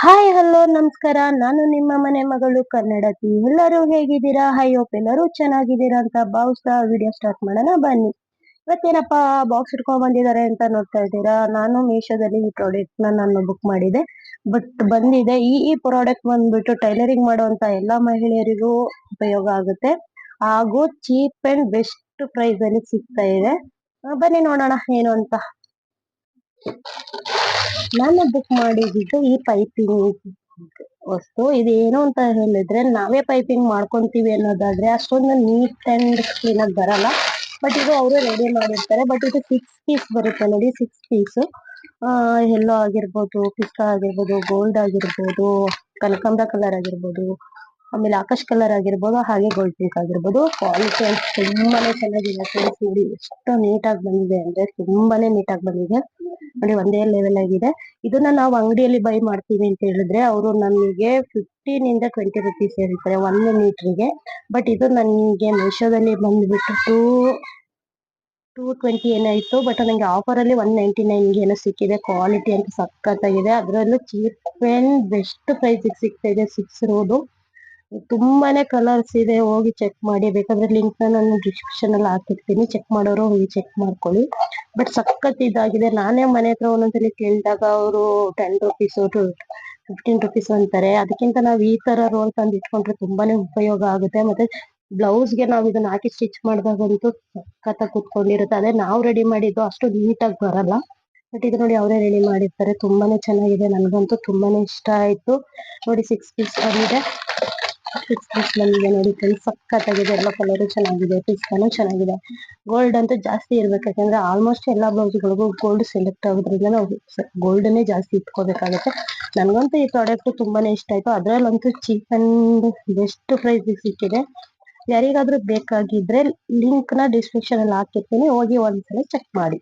Hi hello ನಮಸ್ಕಾರ. ನಾನು ನಿಮ್ಮ ಮನೆ ಮಗಳು ಕನ್ನಡತಿ ಎಲ್ಲರೂ ಹೇಗಿದ್ದೀರಾ? ಹೈ ಹೋಪ್ ಎಲ್ಲರೂ ಚೆನ್ನಾಗಿದ್ದೀರಾ ಅಂತ ಭಾವಿಸ್ತಾ ವಿಡಿಯೋ ಸ್ಟಾರ್ಟ್ ಮಾಡೋಣ. ಬನ್ನಿ. ಇವತ್ತೇನಪ್ಪ ಬಾಕ್ಸ್ ಇಟ್ಕೊಂಡ್ ಬಂದಿದ್ದಾರೆ ಅಂತ ನೋಡ್ತಾ ಇದ್ದೀರಾ? ನಾನು ಮೀಶೋದಲ್ಲಿ ಈ ಪ್ರಾಡಕ್ಟ್ನ ನಾನು ಬುಕ್ ಮಾಡಿದೆ. ಬಟ್ ಬಂದಿದೆ. ಈ ಈ ಪ್ರಾಡಕ್ಟ್ ಬಂದ್ಬಿಟ್ಟು ಟೈಲರಿಂಗ್ ಮಾಡುವಂತ ಎಲ್ಲಾ ಮಹಿಳೆಯರಿಗೂ ಉಪಯೋಗ ಆಗುತ್ತೆ. ಹಾಗೂ ಚೀಪ್ ಅಂಡ್ ಬೆಸ್ಟ್ ಪ್ರೈಸ್ ಅಲ್ಲಿ ಸಿಗ್ತಾ ಇದೆ. ಬನ್ನಿ ನೋಡೋಣ. ಏನು ಅಂತ. ನಾನು ಬುಕ್ ಮಾಡಿದ್ದು ಈ ಪೈಪಿಂಗ್ ವಸ್ತು. ಇದು ಏನು ಅಂತ ಹೇಳಿದ್ರೆ, ನಾವೇ ಪೈಪಿಂಗ್ ಮಾಡ್ಕೊಂತೀವಿ ಅನ್ನೋದಾದ್ರೆ, ಅಷ್ಟೊಂದು ನೀಟ್ ಅಂಡ್ ಕ್ಲೀನ್ ಆಗಿ ಬರಲ್ಲ. ಬಟ್ ಇದು ಅವರು ರೆಡಿ ಮಾಡಿರ್ತಾರೆ. ಬಟ್ ಇದು ಸಿಕ್ಸ್ ಪೀಸ್ ಬರುತ್ತೆ ನೋಡಿ ಸಿಕ್ಸ್ ಪೀಸ್ ಎಲ್ಲೋ ಆಗಿರ್ಬೋದು ಪಿಸ್ತಾ ಆಗಿರ್ಬೋದು ಗೋಲ್ಡ್ ಆಗಿರ್ಬೋದು, ಕನಕಾಂಬರ ಕಲರ್ ಆಗಿರ್ಬೋದು, ಆಮೇಲೆ ಆಕಾಶ್ ಕಲರ್ ಆಗಿರ್ಬೋದು, ಹಾಗೆ ಗೋಲ್ಡ್ ಪಿಂಕ್ ಆಗಿರ್ಬೋದು. ಕ್ವಾಲಿಟಿ ತುಂಬಾನೇ ಚೆನ್ನಾಗಿದೆ. ನೋಡಿ, ಎಷ್ಟು ನೀಟಾಗಿ ಬಂದಿದೆ ಅಂದ್ರೆ ತುಂಬಾನೇ ನೀಟಾಗಿ ಬಂದಿದೆ. ನೋಡಿ ಒಂದೇ ಲೆವೆಲ್ ಆಗಿದೆ. ಇದನ್ನ ನಾವು ಅಂಗಡಿಯಲ್ಲಿ ಬೈ ಮಾಡ್ತೀವಿ ಅಂತ ಹೇಳಿದ್ರೆ ಅವರು ನಮಗೆ ಫಿಫ್ಟೀನ್ ಇಂದ ಟ್ವೆಂಟಿ ರುಪೀಸ್ ಹೇಳ್ತಾರೆ ಮೀಟರ್ಗೆ. ಬಟ್ ಇದು ನನಗೆ ಮೀಶೋದಲ್ಲಿ ಬಂದ್ಬಿಟ್ಟು ಟೂ ಟೂ ಟ್ವೆಂಟಿ ಏನಾಯ್ತು ಬಟ್ ನಂಗೆ ಆಫರ್ ಅಲ್ಲಿ ಒನ್ ನೈಂಟಿ ಏನೋ ಸಿಕ್ಕಿದೆ. ಕ್ವಾಲಿಟಿ ಅಂತ ಸಖತ್ತಾಗಿದೆ. ಅದರಲ್ಲೂ ಚೀಪ್ ಅಂಡ್ ಬೆಸ್ಟ್ ಪ್ರೈಸಿಗೆ ಸಿಗ್ತಾ ಇದೆ ಸಿಕ್ಸ್ ರೋಡು ತುಂಬಾನೇ ಕಲರ್ಸ್ ಇದೆ, ಹೋಗಿ ಚೆಕ್ ಮಾಡಿ. ಬೇಕಾದ್ರೆ ಲಿಂಕ್ ನಾನು ಡಿಸ್ಕ್ರಿಪ್ಷನ್ ಅಲ್ಲಿ ಹಾಕಿರ್ತೀನಿ. ಚೆಕ್ ಮಾಡೋರು ಹೋಗಿ ಚೆಕ್ ಮಾಡ್ಕೊಳ್ಳಿ. ಬಟ್ ಸಖತ್ ಇದಾಗಿದೆ. ನಾನೇ ಮನೆ ಹತ್ರ ಒಂದೊಂದ್ಸಲಿ ಕೇಳಿದಾಗ ಅವರು ಟೆನ್ ರುಪೀಸ್ ಫಿಫ್ಟೀನ್ ರುಪೀಸ್ ಅಂತಾರೆ. ಅದಕ್ಕಿಂತ ನಾವು ಈ ತರ ರೋಲ್ ತಂದು ಇಟ್ಕೊಂಡ್ರೆ ತುಂಬಾನೇ ಉಪಯೋಗ ಆಗುತ್ತೆ. ಮತ್ತೆ ಬ್ಲೌಸ್ಗೆ ನಾವು ಇದನ್ನ ಹಾಕಿ ಸ್ಟಿಚ್ ಮಾಡಿದಾಗಂತೂ ಸಖತ್ತಾಗಿ ಕುತ್ಕೊಂಡಿರುತ್ತೆ. ಅದೇ ನಾವು ರೆಡಿ ಮಾಡಿದ್ದು ಅಷ್ಟು ನೀಟಾಗಿ ಬರಲ್ಲ. ಬಟ್ ಇದು ನೋಡಿ ಅವರೇ ರೆಡಿ ಮಾಡಿರ್ತಾರೆ. ತುಂಬಾನೇ ಚೆನ್ನಾಗಿದೆ. ನನಗಂತೂ ತುಂಬಾನೇ ಇಷ್ಟ ಆಯ್ತು. ನೋಡಿ ಸಿಕ್ಸ್ ಪೀಸ್ ಬಂದಿದೆ. ಪೀಸ್ ಬಂದಿದೆ ನೋಡಿ ಫ್ರೆಂಡ್ಸ್ ಸಖತ್ತಾಗಿದೆ ಎಲ್ಲ ಕಲರು ಚೆನ್ನಾಗಿದೆ. ಪಿಸ್ತಾನು ಚೆನ್ನಾಗಿದೆ. ಗೋಲ್ಡ್ ಅಂತೂ ಜಾಸ್ತಿ ಇರ್ಬೇಕು. ಯಾಕಂದ್ರೆ ಆಲ್ಮೋಸ್ಟ್ ಎಲ್ಲ ಬ್ಲೌಸ್ಗಳಿಗೂ ಗೋಲ್ಡ್ ಸೆಲೆಕ್ಟ್ ಆಗೋದ್ರಿಂದ ನಾವು ಗೋಲ್ಡನ್ನೇ ಜಾಸ್ತಿ ಇಟ್ಕೋಬೇಕಾಗುತ್ತೆ. ನನಗಂತೂ ಈ ಪ್ರಾಡಕ್ಟ್ ತುಂಬಾನೇ ಇಷ್ಟ ಆಯ್ತು. ಅದ್ರಲ್ಲಂತೂ ಚೀಪ್ ಅಂಡ್ ಬೆಸ್ಟ್ ಪ್ರೈಸ್ ಸಿಕ್ಕಿದೆ. ಯಾರಿಗಾದ್ರೂ ಬೇಕಾಗಿದ್ರೆ ಲಿಂಕ್ನ ಡಿಸ್ಕ್ರಿಪ್ಷನ್ ಅಲ್ಲಿ ಹಾಕಿರ್ತೀನಿ. ಹೋಗಿ ಒಂದ್ಸಲ ಚೆಕ್ ಮಾಡಿ.